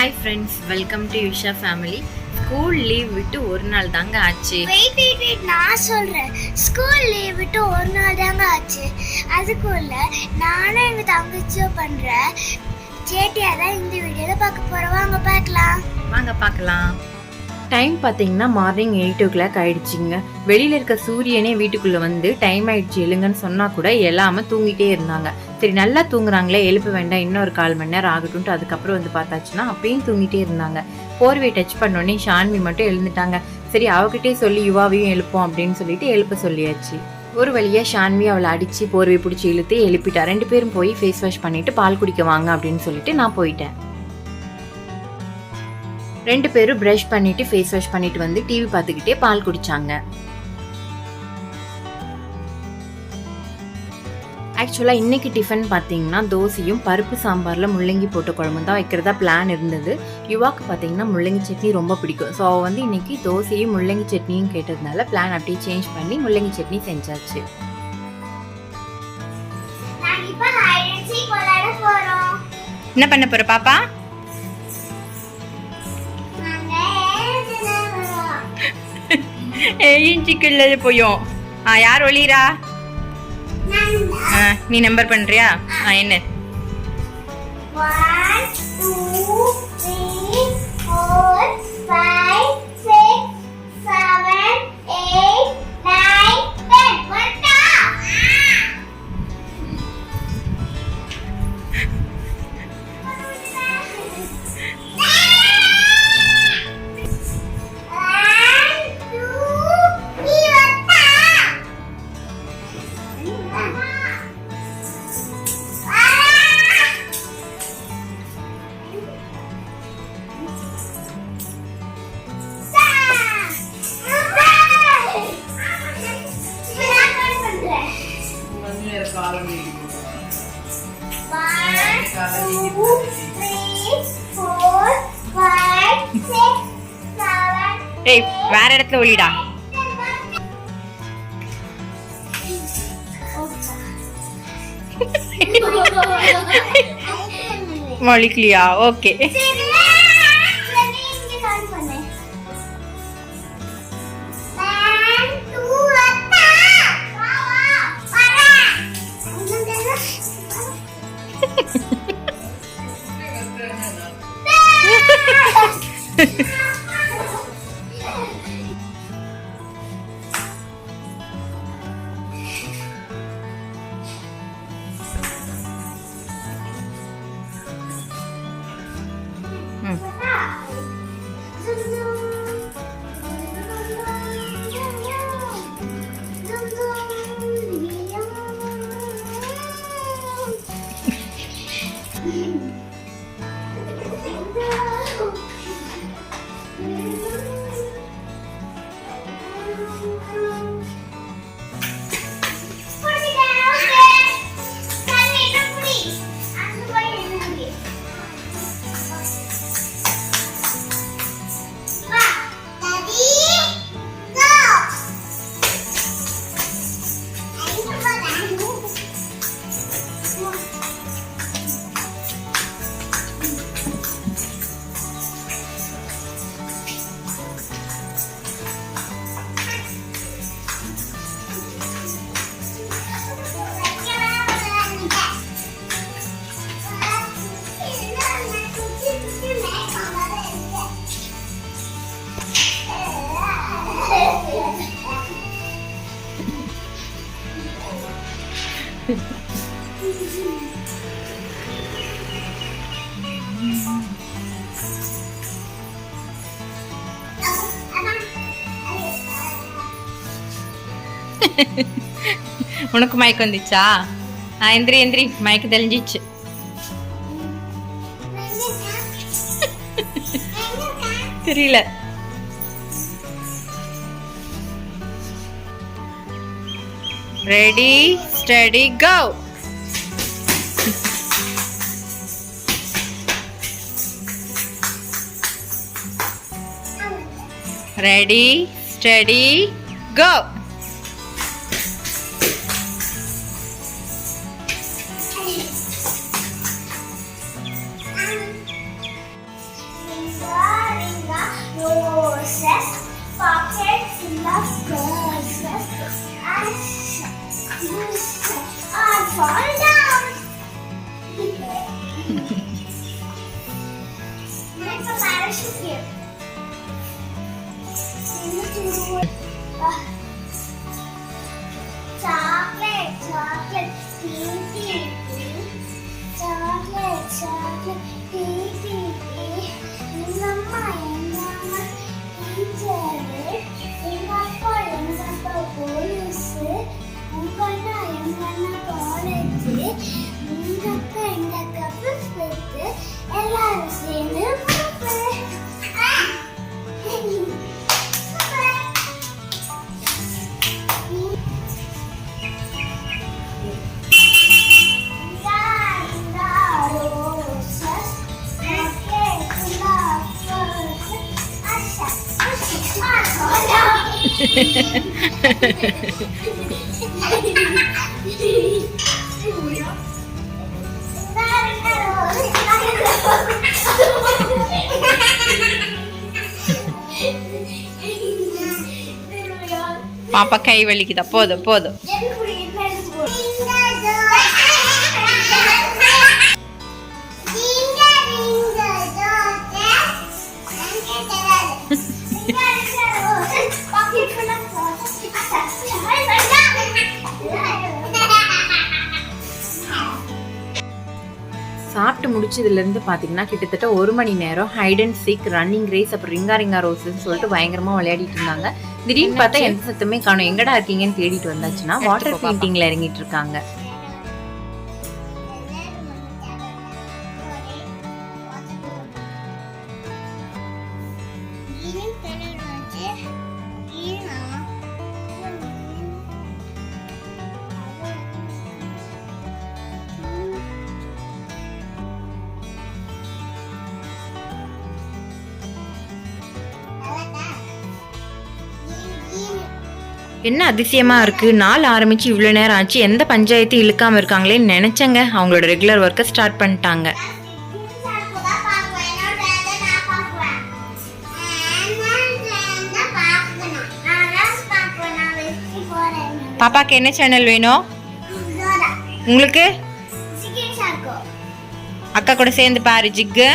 Hi friends welcome to Yusha family school leave விட்டு ஒரு நாள் தாங்க ஆச்சு. வெயிட் வெயிட் வெயிட் நான் சொல்றேன். ஸ்கூல் லீவ் விட்டு ஒரு நாள் தாங்க ஆச்சு. அதுக்குள்ள நானும் எங்க தங்கச்சியும் பண்ற. சேட்டியா தான் இந்த வீடியோல பார்க்க போறோம். வாங்க பார்க்கலாம். வாங்க பார்க்கலாம். டைம் பார்த்தீங்கன்னா மார்னிங் எயிட் ஓ கிளாக் ஆயிடுச்சுங்க. வெளியில் இருக்க சூரியனே வீட்டுக்குள்ளே வந்து டைம் ஆயிடுச்சு எழுங்கன்னு சொன்னால் கூட எல்லாமே தூங்கிட்டே இருந்தாங்க. சரி நல்லா தூங்குறாங்களே எழுப்ப வேண்டாம் இன்னும் ஒரு கால் மணி நேரம் ஆகட்டும்ட்டு அதுக்கப்புறம் வந்து பார்த்தாச்சுன்னா அப்பயும் தூங்கிட்டே இருந்தாங்க. போர்வை டச் பண்ணோடனே ஷான்வி மட்டும் எழுந்துட்டாங்க. சரி அவகிட்டே சொல்லி யுவாவையும் எழுப்போம் அப்படின்னு சொல்லிட்டு எழுப்ப சொல்லியாச்சு. ஒரு வழியாக ஷான்வி அவளை அடித்து போர்வை பிடிச்சி இழுத்து எழுப்பிட்டா ரெண்டு பேரும் போய் ஃபேஸ் வாஷ் பண்ணிவிட்டு பால் குடிக்க வாங்க அப்படின்னு சொல்லிட்டு நான் போயிட்டேன். ரெண்டு பேரும் ப்ரஷ் பண்ணிட்டு ஃபேஸ் வாஷ் பண்ணிட்டு வந்து டிவி பார்த்துக்கிட்டே பால் குடிச்சாங்க. ஆக்சுவலாக இன்னைக்கு டிஃபன் பார்த்தீங்கன்னா தோசையும் பருப்பு சாம்பாரில் முள்ளங்கி போட்ட குழம்பு தான் வைக்கிறதா பிளான் இருந்தது. யுவாக்கு பார்த்தீங்கன்னா முள்ளங்கி சட்னி ரொம்ப பிடிக்கும். ஸோ அவள் வந்து இன்னைக்கு தோசையும் முள்ளங்கி சட்னியும் கேட்டதுனால பிளான் அப்படியே சேஞ்ச் பண்ணி முள்ளங்கி சட்னி செஞ்சாச்சு. என்ன பண்ண போற பாப்பா? ஏஞ்சிக்குள்ள போயும் ஆ யார் ஒளிரா? நீ நம்பர் பண்றியா? ஆ என்ன? One, two, three, four, five, ஏய் வேற இடத்துல ஒளிடா வலிக்கலையா ஓகே ம் உனக்கு மயக்கம் வந்துச்சா? ஆ எந்திரி எந்திரி மயக்க தெளிஞ்சிச்சு. தெரியல. Ready steady go ready steady go 我，啊。பாப்பா கை வலிக்குதா? போதும் போதும். சாப்பிட்டு முடிச்சதுலேருந்து பார்த்தீங்கன்னா கிட்டத்தட்ட ஒரு மணி நேரம் hide and seek running race அப்புறம் ரிங்கா ரிங்கா ரோஸ்ன்னு சொல்லிட்டு பயங்கரமாக விளையாடிட்டு இருந்தாங்க. திடீர்னு பார்த்தா எந்த சத்தமே காணும். எங்கடா இருக்கீங்கன்னு தேடிட்டு வந்தாச்சுன்னா வாட்டர் பெயிண்டிங்ல இறங்கிட்டு இருக்காங்க. என்ன அதிசயமா இருக்கு? நாள் ஆரம்பிச்சு இவ்வளோ நேரம் ஆச்சு. எந்த பஞ்சாயத்தையும் இழுக்காம இருக்காங்களேன்னு நினைச்சேங்க. அவங்களோட ரெகுலர் ஒர்க்கை ஸ்டார்ட் பண்ணிட்டாங்க. பாப்பாக்கு என்ன சேனல் வேணும்? உங்களுக்கு? அக்கா கூட சேர்ந்து பாரு ஜிக்கு.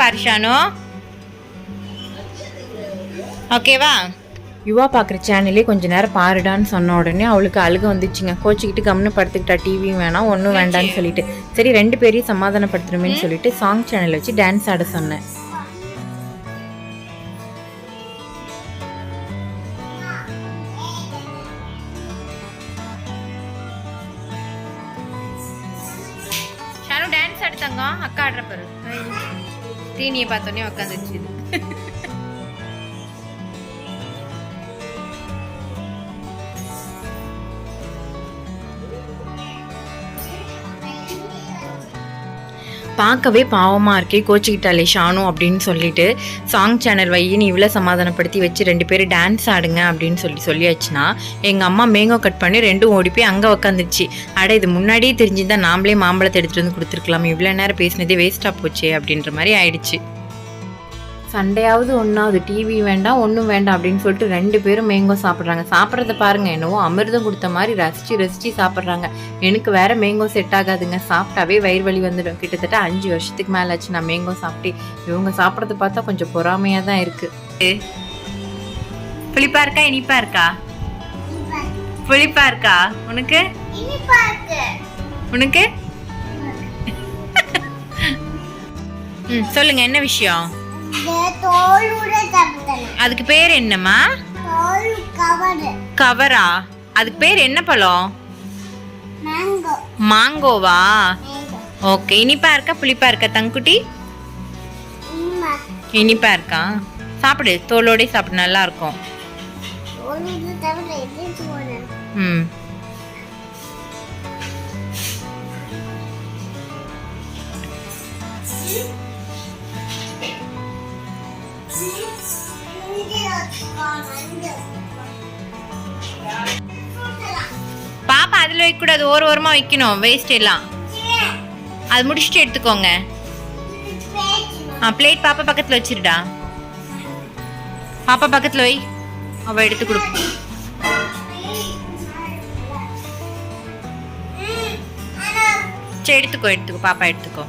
பாரு ஷானு ஓகேவா யுவா பார்க்குற சேனலே கொஞ்ச நேரம் பாருடான்னு சொன்ன உடனே அவளுக்கு அழுக வந்துச்சுங்க. கோச்சிக்கிட்டு கம்னு படுத்துக்கிட்டா டிவியும் வேணாம் ஒன்றும் வேண்டாம்னு சொல்லிட்டு. சரி ரெண்டு பேரையும் சமாதானப்படுத்துறமேன்னு சொல்லிட்டு சாங் சேனல் வச்சு டான்ஸ் ஆட சொன்னேன். தீனியை பார்த்தோன்னே உட்காந்துச்சு பார்க்கவே பாவமாக இருக்கே கோச்சிக்கிட்டாலே ஷானு அப்படின்னு சொல்லிட்டு சாங் சேனல் வையின்னு இவ்வளோ சமாதானப்படுத்தி வச்சு ரெண்டு பேரும் டான்ஸ் ஆடுங்க அப்படின்னு சொல்லி சொல்லியாச்சுன்னா எங்கள் அம்மா மேங்கோ கட் பண்ணி ரெண்டும் ஓடி போய் அங்கே உக்காந்துருச்சு. அட இது முன்னாடியே தெரிஞ்சிருந்தா நாமளே மாம்பழத்தை எடுத்துகிட்டு வந்து கொடுத்துருக்கலாம். இவ்வளோ நேரம் பேசினதே வேஸ்ட்டாக போச்சே அப்படின்ற மாதிரி ஆயிடுச்சு. சண்டையாவது ஒன்றாவது டிவி வேண்டாம் ஒன்றும் வேண்டாம் அப்படின்னு சொல்லிட்டு ரெண்டு பேரும் மேங்கோ சாப்பிட்றாங்க. சாப்பிட்றத பாருங்க என்னவோ அமிர்தம் கொடுத்த மாதிரி ரசிச்சு ரசிச்சு சாப்பிட்றாங்க. எனக்கு வேற மேங்கோ செட் ஆகாதுங்க. சாப்பிட்டாவே வயிறு வலி வந்துடும். கிட்டத்தட்ட அஞ்சு வருஷத்துக்கு மேலே ஆச்சு நான் மேங்கோ சாப்பிட்டு. இவங்க சாப்பிட்றது பார்த்தா கொஞ்சம் பொறாமையாக தான் இருக்கு. புளிப்பா இருக்கா இனிப்பா இருக்கா? புளிப்பா இருக்கா? உனக்கு? உனக்கு? ம் சொல்லுங்க என்ன விஷயம்? சாப்பிட்டேன் அதுக்கு பேர் என்னம்மா? கவரு. அதுக்கு பேர் என்ன பழம்? மேங்கோ. மாங்கோவா? மேங்கோ. ஓகே இனிப்பா இருக்கா புளிப்பா இருக்கா தங்குட்டி? இனிப்பா. இருக்கா? சாப்பிடு தோலோடே சாப்பிடு நல்லா இருக்கும். தோலோட தவிர எது பாப்பா அதில் வைக்கக்கூடாது ஓர ஓரமாக வைக்கணும் வேஸ்ட் எல்லாம். அது முடிச்சுட்டு எடுத்துக்கோங்க. ஆ பிளேட் பாப்பா பக்கத்தில் வச்சிருடா. பாப்பா பக்கத்துல வை. அவ எடுத்து கொடுப்போம் சரி எடுத்துக்கோ எடுத்துக்கோ. பாப்பா எடுத்துக்கோ.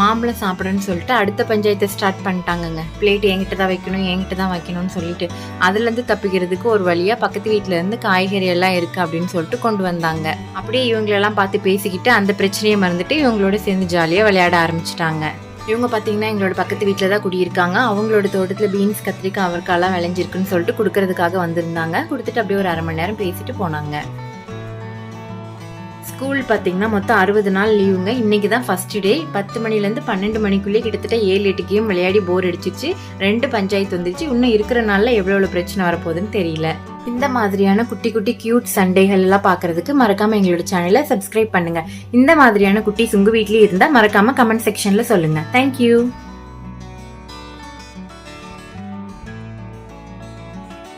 மாம்பழம் சாப்பிடுன்னு சொல்லிட்டு அடுத்த பஞ்சாயத்தை ஸ்டார்ட் பண்ணிட்டாங்கங்க. பிளேட் என்கிட்ட தான் வைக்கணும் என்கிட்ட தான் வைக்கணும்னு சொல்லிட்டு அதுலேருந்து தப்பிக்கிறதுக்கு ஒரு வழியாக பக்கத்து வீட்டில் இருந்து காய்கறி எல்லாம் இருக்குது அப்படின்னு சொல்லிட்டு கொண்டு வந்தாங்க. அப்படியே இவங்களெல்லாம் பார்த்து பேசிக்கிட்டு அந்த பிரச்சனையை மறந்துட்டு இவங்களோட சேர்ந்து ஜாலியாக விளையாட ஆரம்பிச்சிட்டாங்க. இவங்க பார்த்தீங்கன்னா எங்களோட பக்கத்து வீட்டில் தான் குடியிருக்காங்க. அவங்களோட தோட்டத்தில் பீன்ஸ் கத்திரிக்காய் அவருக்காலாம் விளைஞ்சிருக்குன்னு சொல்லிட்டு கொடுக்கறதுக்காக வந்திருந்தாங்க. கொடுத்துட்டு அப்படியே ஒரு அரை மணி நேரம் பேசிட்டு போனாங்க. ஸ்கூல் பார்த்தீங்கன்னா மொத்தம் அறுபது நாள் லீவுங்க. இன்னைக்கு தான் ஃபஸ்ட்டு டே பத்து மணிலேருந்து பன்னெண்டு மணிக்குள்ளேயே கிட்டத்தட்ட ஏழு எட்டு கேம் விளையாடி போர் அடிச்சிச்சு ரெண்டு பஞ்சாயத்து வந்துச்சு இன்னும் இருக்கிற நாளில் எவ்வளோ எவ்வளோ பிரச்சனை வரப்போகுதுன்னு தெரியல. இந்த மாதிரியான குட்டி குட்டி கியூட் சண்டைகள் எல்லாம் பார்க்கறதுக்கு மறக்காமல் எங்களோட சேனலை சப்ஸ்கிரைப் பண்ணுங்கள் இந்த மாதிரியான குட்டி உங்க வீட்லேயே இருந்தால் மறக்காமல் கமெண்ட் செக்ஷனில் சொல்லுங்கள் தேங்க்யூ